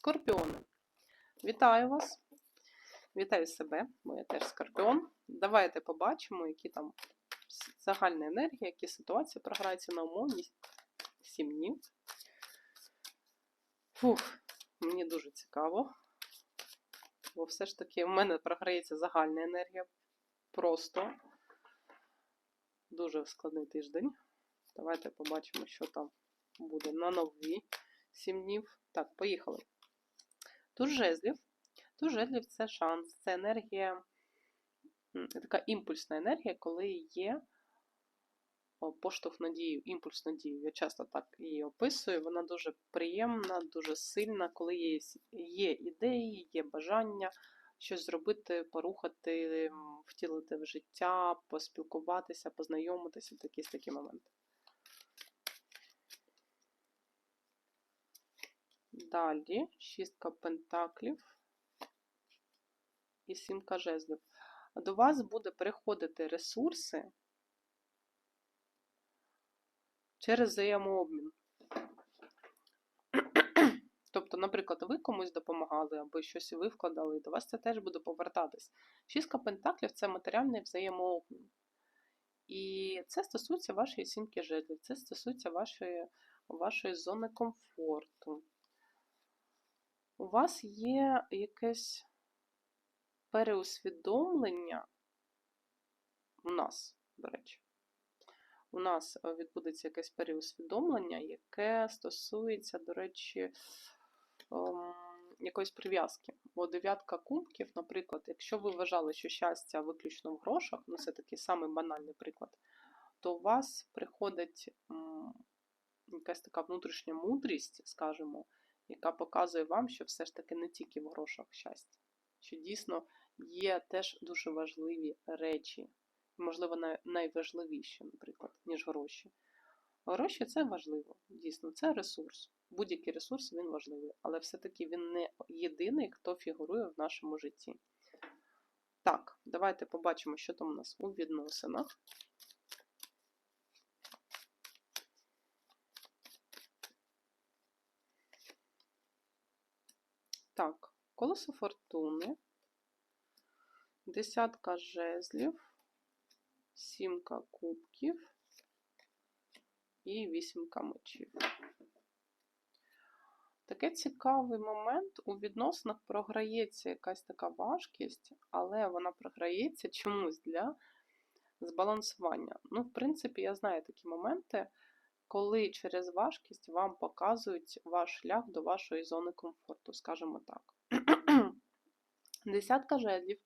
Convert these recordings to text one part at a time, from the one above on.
Скорпіони. Вітаю вас! Вітаю себе, бо я теж скорпіон. Давайте побачимо, які там загальна енергія, які ситуації програються на умовні 7 днів. Фух, мені дуже цікаво. Бо все ж таки в мене програється загальна енергія. Просто дуже складний тиждень. Давайте побачимо, що там буде на нові 7 днів. Так, поїхали. Туз жезлів. Це шанс, це енергія, така імпульсна енергія, коли є поштовх на дію, імпульс на дію. Я часто так її описую. Вона дуже приємна, дуже сильна, коли є, є ідеї, є бажання щось зробити, порухати, втілити в життя, поспілкуватися, познайомитися, якісь такі моменти. Далі шістка пентаклів і сімка жезлів. До вас буде приходити ресурси через взаємообмін. Тобто, наприклад, ви комусь допомагали або щось ви вкладали, і до вас це теж буде повертатись. Шістка пентаклів це матеріальний взаємообмін. І це стосується вашої сімки жезлів, це стосується вашої, вашої зони комфорту. У вас є якесь переусвідомлення у нас, до речі. У нас е, відбудеться якесь переусвідомлення, яке стосується, до речі, ем, якоїсь прив'язки. Бо дев'ятка кубків, наприклад, якщо ви вважали, що щастя виключно в грошах, ну це такий самий банальний приклад, то у вас приходить якась така внутрішня мудрість, скажімо, яка показує вам, що все ж таки не тільки в грошах щастя, що дійсно є теж дуже важливі речі, можливо, найважливіші, наприклад, ніж гроші. Гроші це важливо, дійсно, це ресурс. Будь-який ресурс він важливий, але все-таки він не єдиний, хто фігурує в нашому житті. Так, давайте побачимо, що там у нас у відносинах. Так, колесо фортуни, десятка жезлів, сімка кубків і вісімка мечів. Таке цікавий момент. У відносинах програється якась така важкість, але вона програється чомусь для збалансування. Ну, в принципі, я знаю такі моменти, коли через важкість вам показують ваш шлях до вашої зони комфорту, скажімо так. Десятка жезлів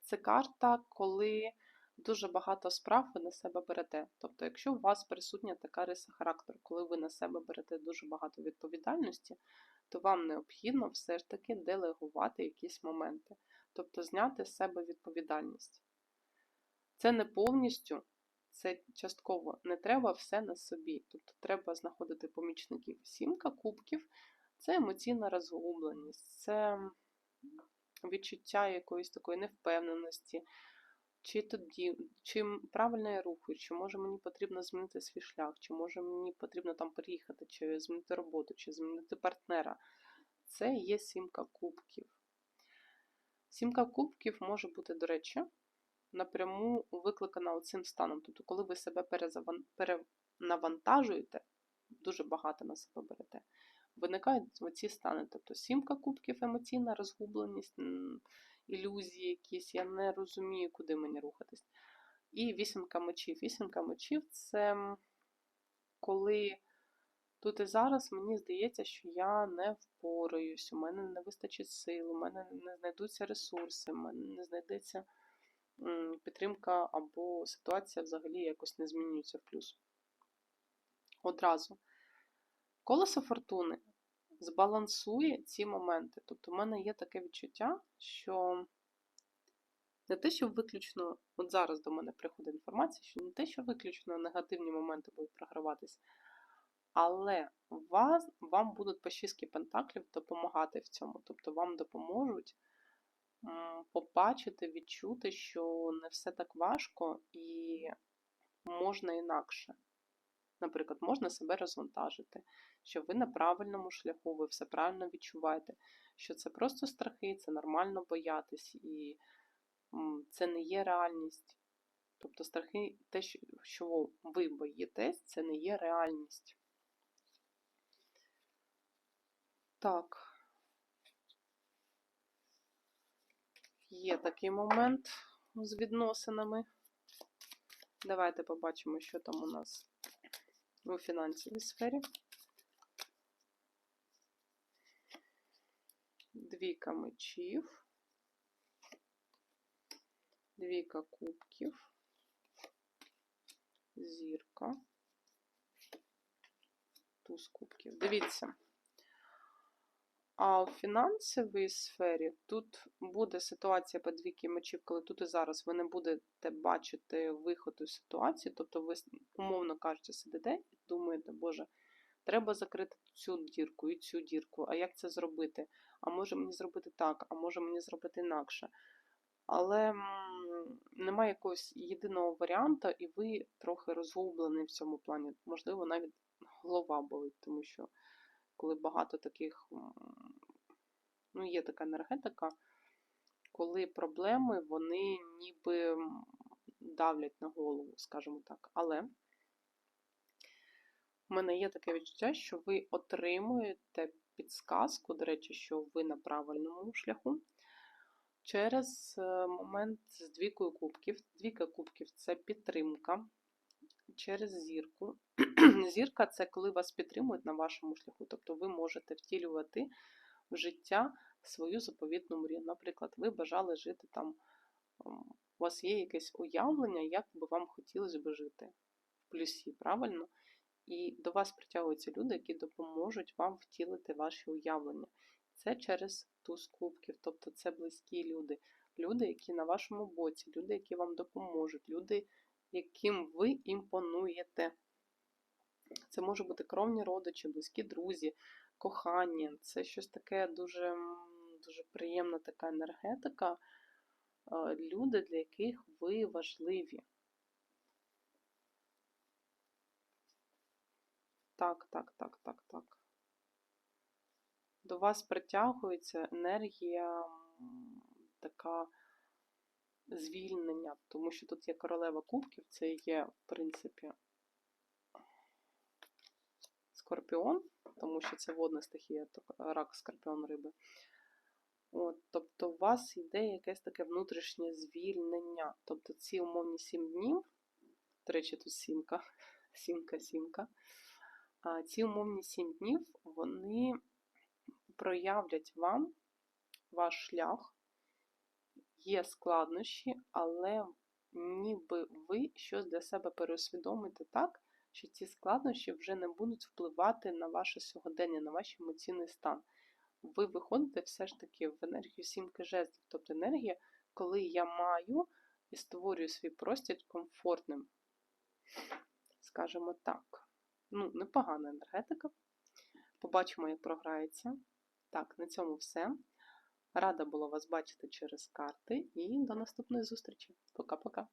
це карта, коли дуже багато справ ви на себе берете. Тобто, якщо у вас присутня така риса характеру, коли ви на себе берете дуже багато відповідальності, то вам необхідно все ж таки делегувати якісь моменти, тобто зняти з себе відповідальність. Це не повністю, це частково. Не треба все на собі. Тобто треба знаходити помічників. Сімка кубків це емоційна розгубленість, це відчуття якоїсь такої невпевненості, чи тоді, чи правильно я рухаю, чи може мені потрібно змінити свій шлях, чи може мені потрібно там переїхати, чи змінити роботу, чи змінити партнера. Це є сімка кубків. Сімка кубків може бути, до речі, напряму викликана цим станом. Тобто, коли ви себе перенавантажуєте, дуже багато на себе берете, виникають оці стани. Тобто сімка кубків, емоційна розгубленість, ілюзії якісь, я не розумію, куди мені рухатись. І вісімка мечів. Вісімка мечів це коли тут і зараз мені здається, що я не впораюсь, у мене не вистачить сил, у мене не знайдуться ресурси, у мене не знайдеться підтримка або ситуація взагалі якось не змінюється в плюс. Одразу. Колесо фортуни збалансує ці моменти. Тобто, в мене є таке відчуття, що не те, що виключно, от зараз до мене приходить інформація, що не те, що виключно негативні моменти будуть програватися, але вас, вам будуть по шістки пентаклів допомагати в цьому. Тобто вам допоможуть побачити, відчути, що не все так важко і можна інакше. Наприклад, можна себе розвантажити, що ви на правильному шляху, ви все правильно відчуваєте, що це просто страхи, це нормально боятись, і це не є реальність. Тобто страхи, те, що- ви боїтесь, це не є реальність. Так. Є такий момент з відносинами. Давайте побачимо, що там у нас у фінансовій сфері. Двійка мечів, двійка кубків, зірка, туз кубків. Дивіться. А в фінансовій сфері тут буде ситуація по двійки мечів, коли тут і зараз ви не будете бачити виход із ситуації, тобто ви, умовно кажучи, сидите і думаєте, Боже, треба закрити цю дірку і цю дірку, а як це зробити? А може мені зробити так, а може мені зробити інакше. Але немає якогось єдиного варіанту, і ви трохи розгублені в цьому плані. Можливо, навіть голова болить, тому що коли багато таких, ну, є така енергетика, коли проблеми, вони ніби давлять на голову, скажімо так. Але в мене є таке відчуття, що ви отримуєте підсказку, до речі, що ви на правильному шляху. Через е, момент з двійкою кубків. Двійка кубків це підтримка через зірку. Зірка це коли вас підтримують на вашому шляху, тобто ви можете втілювати в життя свою заповітну мрію. Наприклад, ви бажали жити там, у вас є якесь уявлення, як би вам хотілося б жити в плюсі, правильно? І до вас притягуються люди, які допоможуть вам втілити ваші уявлення. Це через туз кубків, тобто це близькі люди, люди, які на вашому боці, люди, які вам допоможуть, люди, яким ви імпонуєте. Це може бути кровні родичі, близькі друзі, кохання. Це щось таке дуже, дуже приємна така енергетика. Люди, для яких ви важливі. Так, так, так, так, так. До вас притягується енергія така звільнення, тому що тут є королева кубків, це є, в принципі, скорпіон, тому що це водна стихія, рак, скорпіон, риби. От, тобто, у вас йде якесь таке внутрішнє звільнення. Тобто ці умовні сім днів, до речі, тут сімка, сімка, сімка. А ці умовні сім днів вони проявлять вам ваш шлях. Є складнощі, але ніби ви щось для себе переосвідомите так, що ці складнощі вже не будуть впливати на ваше сьогодення, на ваш емоційний стан. Ви виходите все ж таки в енергію сімки жезлів, тобто енергія, коли я маю і створюю свій простір комфортним. Скажімо так. Ну, непогана енергетика. Побачимо, як програється. Так, на цьому все. Рада була вас бачити через карти і до наступної зустрічі. Пока-пока.